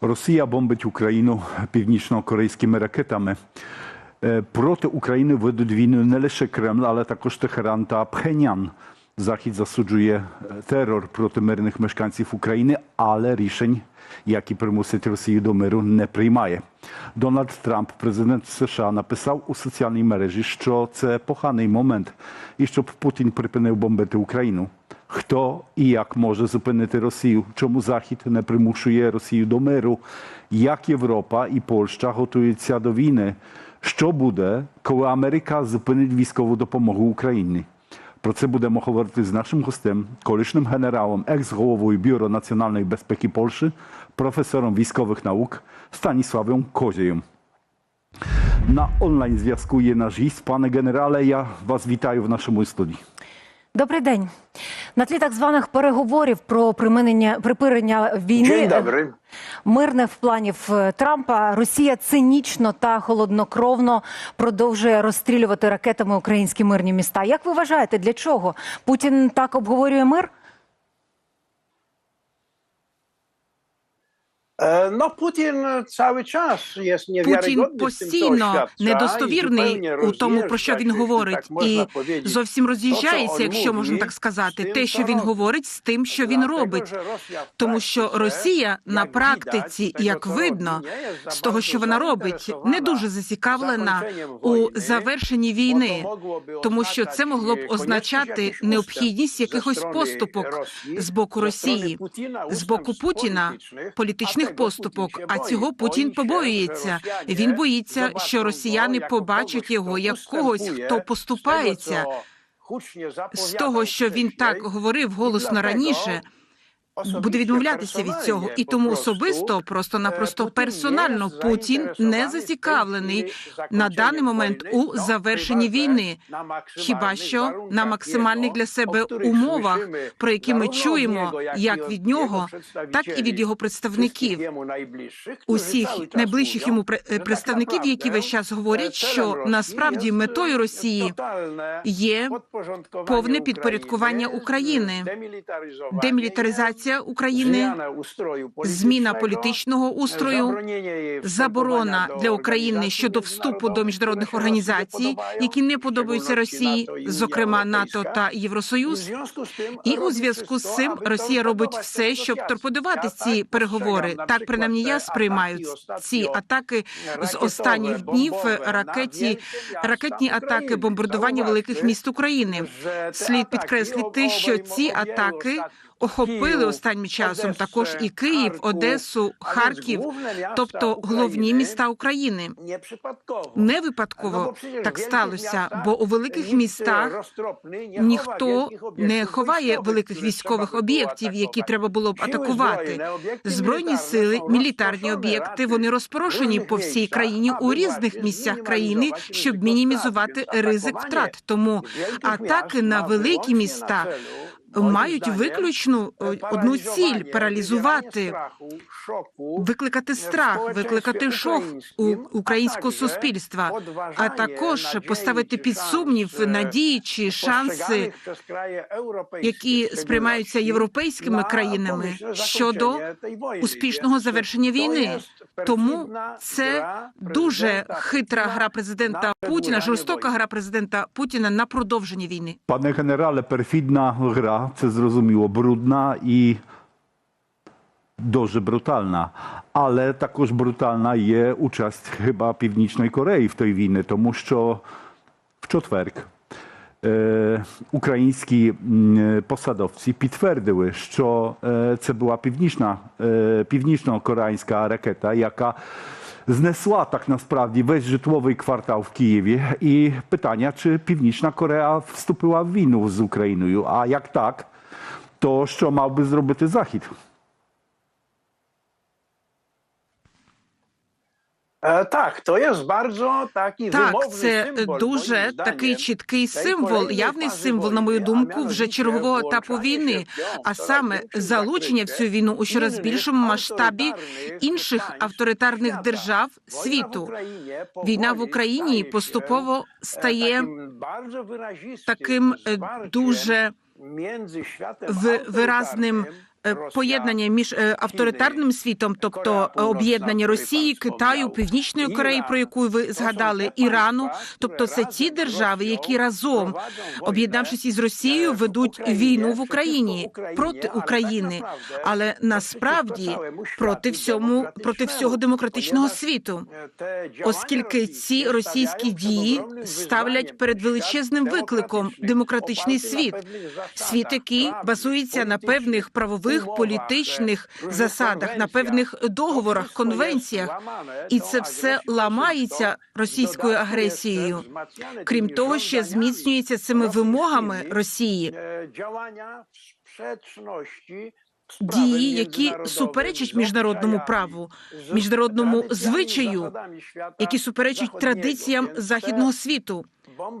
Росія бомбить Україну північно-корейськими ракетами. Е, Проти України ведуть війну не лише Кремль, але також Техеран та Пхенян. Захід засуджує е, терор проти мирних мешканців України, але рішень, які примусять Росію до миру, не приймає. Дональд Трамп, президент США, написав у соціальній мережі, що це поганий момент, і щоб Путін припинив бомбити Україну. Хто і як може зупинити Росію? Чому Захід не примушує Росію до миру? Як Європа і Польща готуються до війни? Що буде, коли Америка зупинить військову допомогу Україні? Про це будемо говорити з нашим гостем, колишнім генералом, екс-головою Бюро національної безпеки Польщі, професором військових наук Станіславом Козiejem. На онлайн зв'язку є наш гість. Пане генерале, я вас вітаю в нашому студії. Добрий день. На тлі так званих переговорів про припинення припинення війни мирне в планів е, Трампа Росія цинічно та холоднокровно продовжує розстрілювати ракетами українські мирні міста. Як ви вважаєте, для чого Путін так обговорює мир? E, No Putin cały czas jest Путін постійно недостовірний у тому, про що він говорить, і зовсім роз'їжджається, якщо можна так сказати, те, що він говорить, з тим, що він робить. Тому що Росія на практиці, як видно, з того, що вона робить, не дуже зацікавлена у завершенні війни, тому що це могло б означати необхідність якихось поступок з боку Росії, з боку Путіна політичних tego поступок. А цього. Путін побоюється. Він боїться, що росіяни побачать його як когось, хто поступається. З того, що він так говорив голосно раніше, буде відмовлятися від цього, і тому особисто, просто-напросто е, персонально Путін не зацікавлений на даний момент у завершенні війни, хіба що на максимальних для себе умовах, про які ми чуємо як від нього, так і від його представників. Усіх найближчих йому що представників, які весь час говорять, що насправді метою Росії є повне підпорядкування України, демілітаризація України, зміна політичного устрою, заборона для України щодо вступу до міжнародних організацій, які не подобаються Росії, зокрема НАТО та Євросоюз. І у зв'язку з цим Росія робить все, щоб торпедувати ці переговори. Так принаймні я сприймаю ці атаки з останніх днів. Ракеті ракетні атаки, бомбардування великих міст України. Слід підкреслити, що ці атаки охопили останнім часом також і Київ, Одесу, Харків, тобто головні міста України. Не випадково. Так сталося, бо у великих містах ніхто не ховає великих військових об'єктів, які треба було б атакувати. Збройні сили, мілітарні об'єкти вони розпорошені по всій країні у різних місцях країни, щоб мінімізувати ризик втрат. Тому атаки на великі міста мають виключну е, одну ціль паралізувати, викликати страх, викликати шок у українського суспільства, а також поставити під сумнів надії чи шанси, які сприймаються європейськими країнами щодо успішного завершення війни. Тому це дуже хитра гра президента Путіна, жорстока гра президента Путіна на продовження війни. Пане генерале, перфідна гра, це зрозуміло, брудна і дуже брутальна. Але також брутальна є участь хіба Північної Кореї в той війні, тому що в четверг е, українські м, е, посадовці підтвердили, що е, це була північна, е, північно-корейська ракета, яка знесла так насправді весь житловий квартал в Києві. І питання, чи Північна Корея вступила в війну з Україною? А як так, то що мав би зробити Захід? E, Tak, to jest bardzo taki Так, це дуже такий чіткий символ, явний символ, на мою думку, вже чергового етапу війни, а саме залучення в цю війну у щораз більшому масштабі інших авторитарних держав світу. Війна в Україні поступово e, стає таким е, дуже виразним е, поєднання між е, авторитарним світом, тобто е, об'єднання Росії, Китаю, Північної Кореї, про яку ви згадали, Ірану, тобто це ті держави, які разом, об'єднавшись із Росією, ведуть війну в Україні проти України, але насправді проти всьому проти всього демократичного світу, оскільки ці російські дії ставлять перед величезним викликом демократичний світ, світ, який базується на певних правових політичних засадах, на певних договорах, конвенціях, і це все ламається російською агресією. Крім того, ще зміцнюється цими вимогами Росії дії, які суперечать міжнародному праву, міжнародному звичаю, які суперечать традиціям західного світу.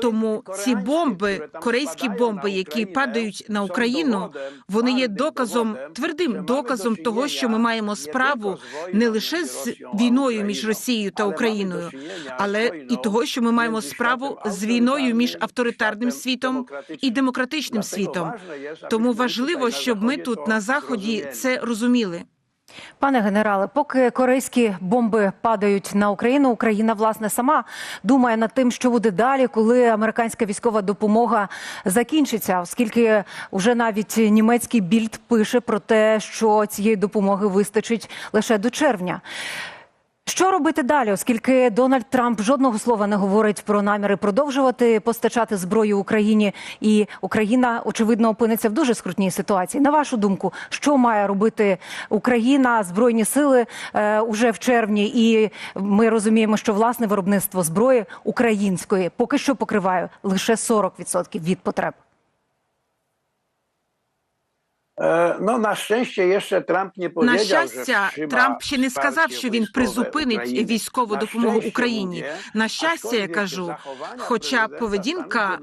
Тому ці бомби, корейські бомби, які падають на Україну, вони є доказом, твердим доказом того, що ми маємо справу не лише з війною між Росією та Україною, але і того, що ми маємо справу з війною між авторитарним світом і демократичним світом. Тому важливо, щоб ми тут на заході це розуміли. Пане генерале, поки корейські бомби падають на Україну, Україна власне сама думає над тим, що буде далі, коли американська військова допомога закінчиться, оскільки вже навіть німецький більд пише про те, що цієї допомоги вистачить лише до червня. Що робити далі, оскільки Дональд Трамп жодного слова не говорить про наміри продовжувати постачати зброю Україні, і Україна очевидно опиниться в дуже скрутній ситуації. На вашу думку, що має робити Україна, збройні сили е, уже в червні? І ми розуміємо, що власне виробництво зброї української поки що покриває лише 40% від потреб. Е, Ну, на щастя, ще Трамп не На щастя, że Трамп ще не сказав, що він призупинить України. військову На допомогу Україні. ні. На щастя, я кажу, хоча поведінка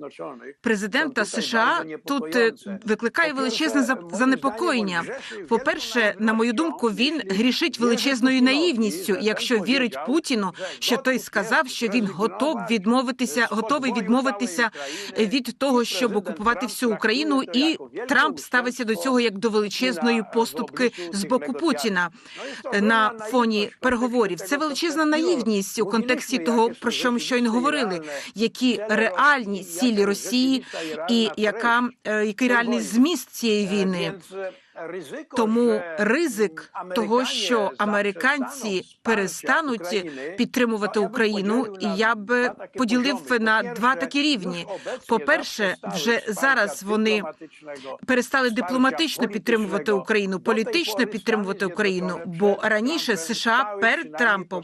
президента США тут е, викликає величезне занепокоєння. По-перше, на мою думку, він грішить величезною наївністю, якщо вірить Путіну, що той сказав, що він готов відмовитися, готовий відмовитися від того, щоб окупувати всю Україну, і Трамп ставиться до цього як до величезної поступки з боку Путіна на фоні переговорів. Це величезна наївність у контексті того, про що ми щойно говорили, які реальні цілі Росії і яка е, який реальний зміст цієї війни. Тому ризик того, що американці перестануть підтримувати Україну, я б поділив на два такі рівні. По-перше, вже зараз вони перестали дипломатично підтримувати Україну, політично підтримувати Україну. Бо раніше США перед Трампом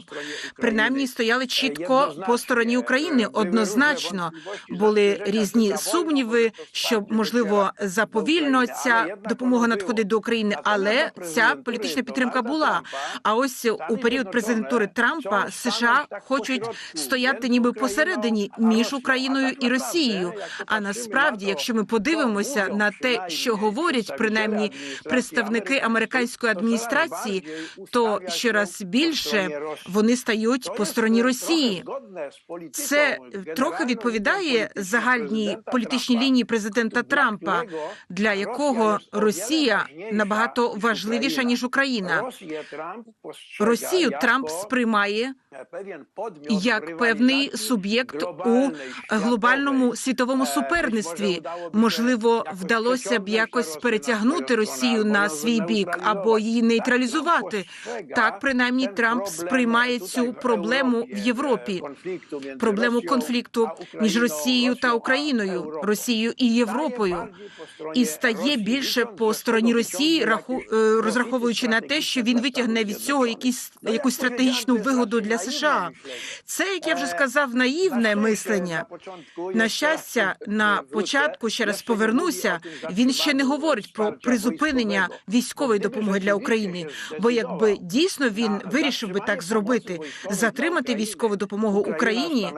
принаймні стояли чітко по стороні України. Однозначно були різні сумніви, що можливо заповільно ця допомога надходить до України, але ця політична підтримка була. А ось у період президентури Трампа США хочуть стояти ніби посередині між Україною і Росією. А насправді, якщо ми подивимося на те, що говорять принаймні представники американської адміністрації, то щораз більше вони стають по стороні Росії. Це трохи відповідає загальній політичній лінії президента Трампа, для якого Росія набагато важливіша ніж Україна. Росію Трамп сприймає як певний суб'єкт у глобальному світовому суперництві. Можливо, вдалося б якось перетягнути Росію на свій бік або її нейтралізувати. Так, принаймні, Трамп сприймає цю проблему в Європі. Проблему конфлікту між Росією та Україною, Росією і Європою, і стає більше по стороні Росії, раху е, розраховуючи на те, що він витягне від цього якісь якусь стратегічну вигоду для США. Це, як я вже сказав, наївне мислення. На щастя, на початку ще раз повернуся. Він ще не говорить про призупинення військової допомоги для України. Бо якби дійсно він вирішив би так зробити, затримати військову допомогу Україні,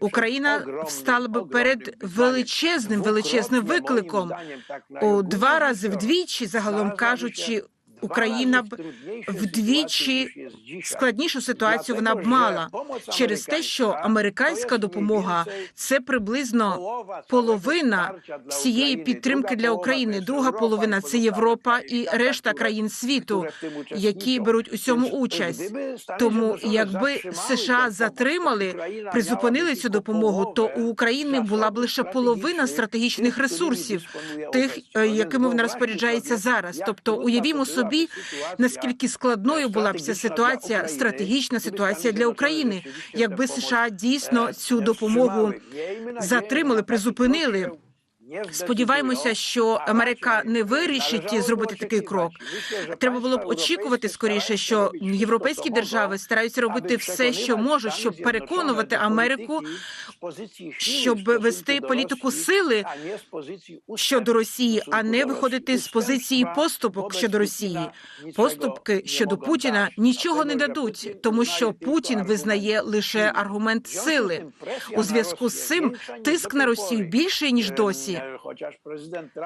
Україна встала би перед величезним величезним викликом у два рази вдвічі, загалом кажучи. Україна б вдвічі складнішу ситуацію вона б мала через те, що американська допомога це приблизно половина всієї підтримки для України. Друга половина це Європа і решта країн світу, які беруть у цьому участь. Тому, якби США затримали, призупинили цю допомогу, то у України була б лише половина стратегічних ресурсів, тих, е, якими вона розпоряджається зараз. Тобто, уявімо собі, наскільки складною була б ця ситуація, стратегічна ситуація для України, якби США дійсно цю допомогу затримали, призупинили. Сподіваємося, що Америка не вирішить зробити такий крок. Треба було б очікувати скоріше, що європейські держави стараються робити все, що можуть, щоб переконувати Америку, щоб вести політику сили щодо Росії, а не виходити з позиції поступок щодо Росії. Поступки щодо Путіна нічого не дадуть, тому що Путін визнає лише аргумент сили. У зв'язку з цим тиск на Росію більший ніж досі.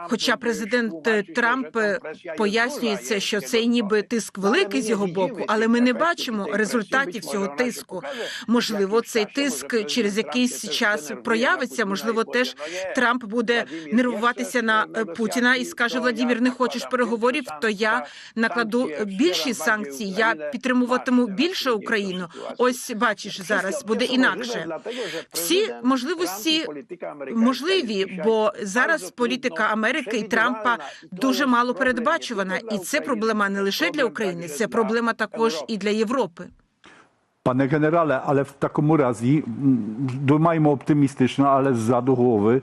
Хоча президент Трамп е, пояснюється, що цей ніби тиск великий з його боку, але ми не бачимо результатів цього тиску. Можливо, цей тиск через якийсь час проявиться. Можливо, теж Трамп буде нервуватися на е, Путіна і скаже: Владімір, не хочеш переговорів, то я накладу більші санкції. Я підтримуватиму більше Україну. Ось бачиш, зараз буде інакше. Всі можливості можливі, бо зараз політика Америки і Трампа дуже мало передбачувана, і це проблема не лише для України, це проблема також і для Європи. Generale, ale w takim razie mm, думаємо оптимістично, але ззаду голови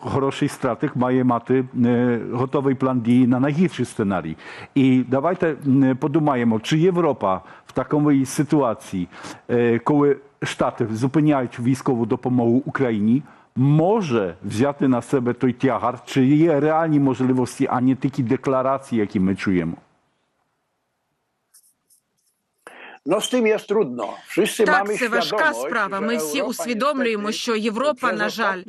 хороший стратег має мати е, готовий план дії на найгірший сценарій. І давайте подумаємо, чи Європа в такій ситуації, е, коли Штати зупиняють військову допомогу Україні, може взяти на себе той тягар, чи є реальні можливості, а не тільки декларації, які ми чуємо? Ну, з тим є трудно. Всі Так, це важка справа. Ми всі усвідомлюємо, що Європа, на жаль,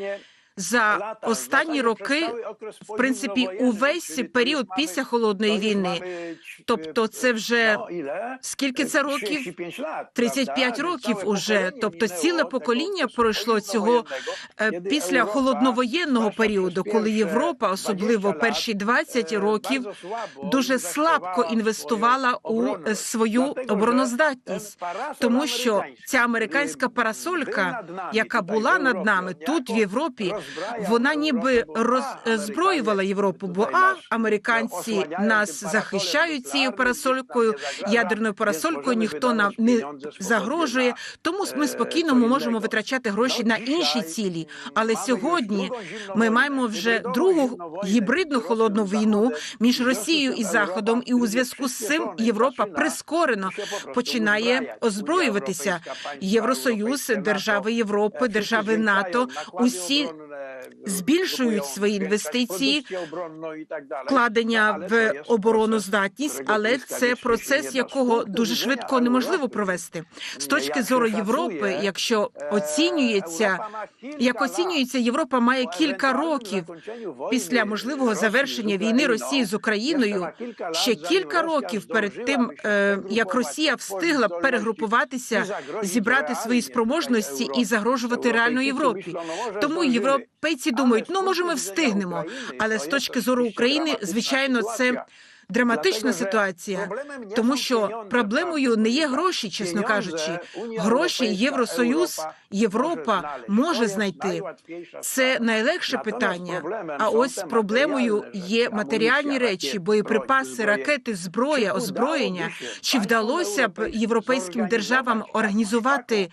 за останні роки, в принципі, увесь період після холодної війни, тобто це вже скільки це років? 35 лат, 35 років уже, тобто ціле покоління пройшло цього е, після холодновоєнного періоду, коли Європа, особливо перші 20 е, років, дуже слабко інвестувала у свою обороноздатність, тому що ця американська парасолька, яка була над нами тут в Європі, вона ніби роззброювала Європу. Бо а американці нас захищають цією парасолькою, ядерною парасолькою. Ніхто нам не загрожує. Тому ми е, спокійно ми можемо витрачати гроші на інші цілі. Але сьогодні ми маємо вже другу гібридну холодну війну між Росією і Заходом, і у зв'язку з цим Європа прискорено починає озброюватися. Євросоюз, держави Європи, держави НАТО, усі збільшують свої інвестиції, вкладення в це є обороноздатність, але це процес, якого дуже швидко неможливо провести. З точки зору Європи, якщо е, оцінюється, Європа має кілька як оцінюється, Європа має кілька років після можливого завершення війни Росії з Україною. ще кілька років перед тим, е, як Росія встигла перегрупуватися, зібрати свої спроможності і загрожувати реально Європі. Тому здолжили. Європейці думають, ну може ми встигнемо. Але з точки зору України, звичайно, це драматична ситуація, тому що проблемою не є гроші, чесно кажучи. Гроші Євросоюз, Європа може знайти. Це найлегше питання. А ось проблемою є матеріальні речі, боєприпаси, ракети, зброя, озброєння. Чи вдалося б європейським державам організувати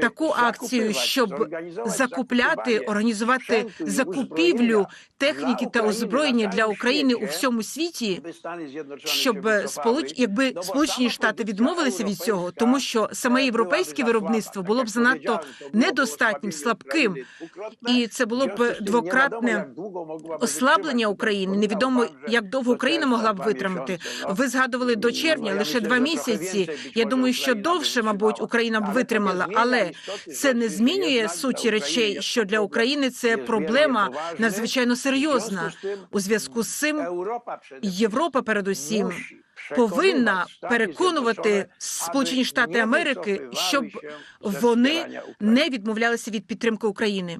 таку акцію, щоб закупляти, організувати закупівлю техніки та озброєння для України у всьому світі, щоб сполуч, якби Ну, Сполучені Штати відмовилися від цього, тому що саме е, європейське виробництво було б занадто недостатнім, слабким, і це було б двократне ослаблення. України. Невідомо, як довго Україна могла б витримати. Ви згадували до Ну, червня лише два місяці. Я думаю, що довше, мабуть. Україна б Ale to підтримала. Але це не змінює суті речей, що для України це проблема надзвичайно серйозна. У зв'язку з цим Європа, передусім, повинна переконувати Сполучені Штати Америки, щоб вони не відмовлялися від підтримки України.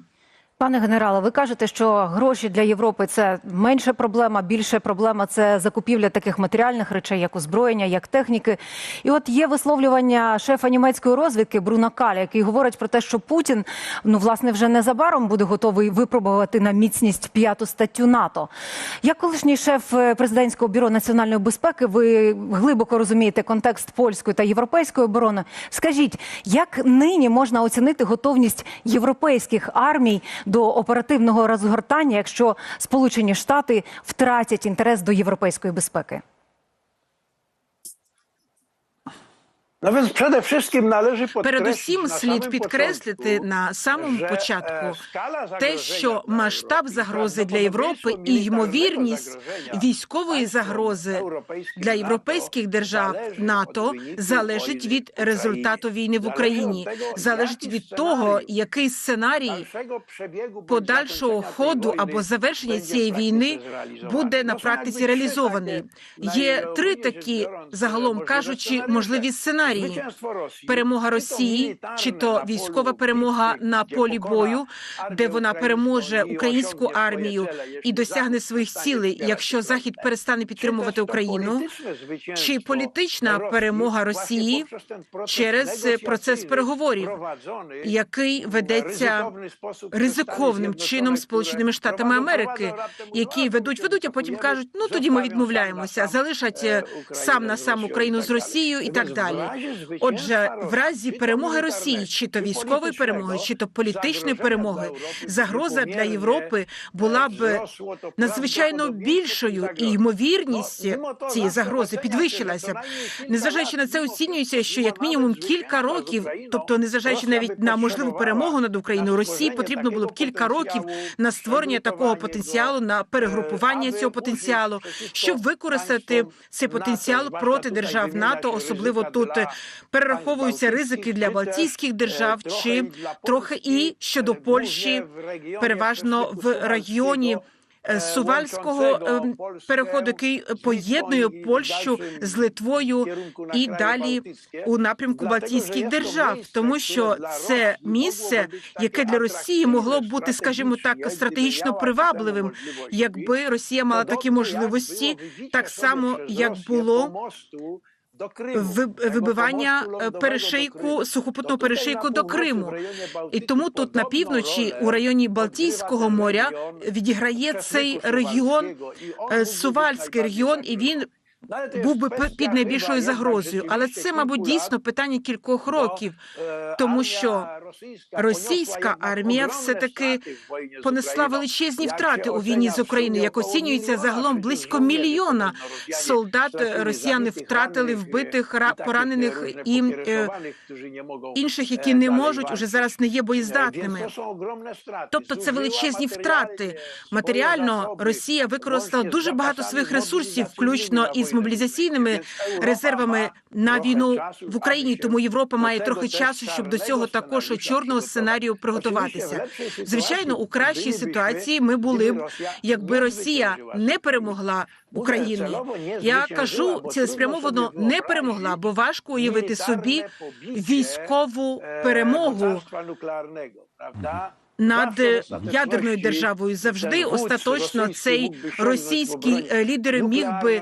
Пане генерале, ви кажете, що гроші для Європи це менша проблема, більша проблема це закупівля таких матеріальних речей, як озброєння, як техніки. І от є висловлювання шефа німецької розвідки Бруна Каля, який говорить про те, що Путін ну власне вже незабаром буде готовий випробувати на міцність п'яту статтю НАТО. Як колишній шеф е, президентського бюро національної безпеки, ви глибоко розумієте контекст польської та європейської оборони. Скажіть, як нині можна оцінити готовність європейських армій до оперативного розгортання, якщо Сполучені Штати втратять інтерес до європейської безпеки? No więc przede wszystkim należy Передусім слід підкреслити на самому e, початку те, що масштаб загрози для Європи і ймовірність військової загрози для європейських держав НАТО залежить від результату війни в Україні, залежить від того, який сценарій подальшого ходу або завершення цієї війни буде на практиці реалізований. Є три такі, загалом кажучи, можливі сценарії. Rosji, Перемога Росії, чи то військова перемога на полі бою, де вона переможе українську армію і досягне своїх цілей, якщо Захід перестане підтримувати Україну. Чи політична перемога Росії попри ten процес через процес переговорів, який ведеться ризикований спосіб ризиковним чином Сполученими Штатами Америки, які ведуть, ведуть, а потім кажуть: ну тоді ми відмовляємося, залишать е, е, сам на сам Україну з Росією і так далі. Отже, в разі перемоги Росії, чи то військової перемоги, чи то політичної перемоги, загроза для Європи була б надзвичайно більшою, і ймовірність Ну, цієї загрози підвищилася. найменше Незважаючи на це, оцінюється, що як мінімум кілька років, тобто незважаючи навіть на можливу перемогу над Україною, Росії потрібно було б кілька років на створення такого потенціалу, на перегрупування цього потенціалу, щоб використати цей потенціал проти держав НАТО. Особливо тут dla перераховуються ризики для балтійських держав, чи трохи і щодо Польщі, переважно в. Suwalskiego, е, Сувальського е, переходу, який поєднує Польщу з Литвою і далі у напрямку Балтійських держав, тому що це місце, яке для Росії могло б бути, скажімо так, стратегічно привабливим, якби Росія мала такі можливості, так само як було вибивання е, перешийку сухопутного перешийку до Криму. І тому тут на півночі, у районі Балтійського моря, відіграє цей регіон, е, Сувальський регіон, і він був би під найбільшою загрозою. Але це, мабуть, дійсно питання кількох років. е, тому що російська армія все-таки огромні втрати в війні з понесла величезні втрати у війні з Україною, як оцінюється загалом близько мільйона солдат росіяни втратили, вбитих, ра- поранених і е, інших, е, які не можуть, уже зараз не є боєздатними. Тобто це величезні втрати. Матеріально Росія використала дуже багато своїх ресурсів, включно із wojnę. мобілізаційними резервами на війну в Україні. Тому Європа має трохи часу, щоб до цього також чорного сценарію приготуватися. Звичайно, у кращій ситуації ми були б, якби Росія не перемогла Mówię Україні. Я кажу цілеспрямовано не перемогла, бо важко уявити собі військову перемогу nuklearnego, prawda? Над ostateczności ядерною державою. Завжди остаточно цей російський е, лідер міг би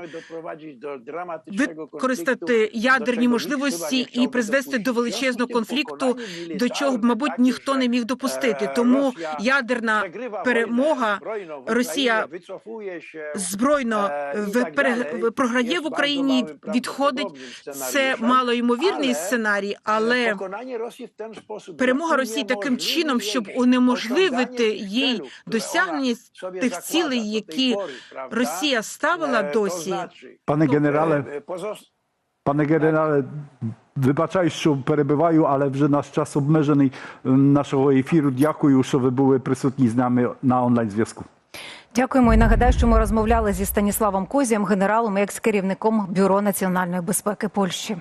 використати ядерні можливості і призвести до величезного конфлікту, до чого б, мабуть, ніхто не міг допустити. e, Тому ядерна перемога Росія збройно Е, програє в Україні, відходить. Це малоймовірний сценарій, але перемога Росії таким чином, щоб унеможливити тих їй досягнення тих цілей, які. Росія ставила Е, досі. Пане генерале, е, Пане генерале, вибачаю, що перебиваю, але вже наш час обмежений нашого ефіру. Дякую, що ви були присутні з нами на онлайн зв'язку. Дякуємо і нагадаю, що ми розмовляли зі Станіславом Козієм, генералом і екс-керівником Бюро національної безпеки Польщі.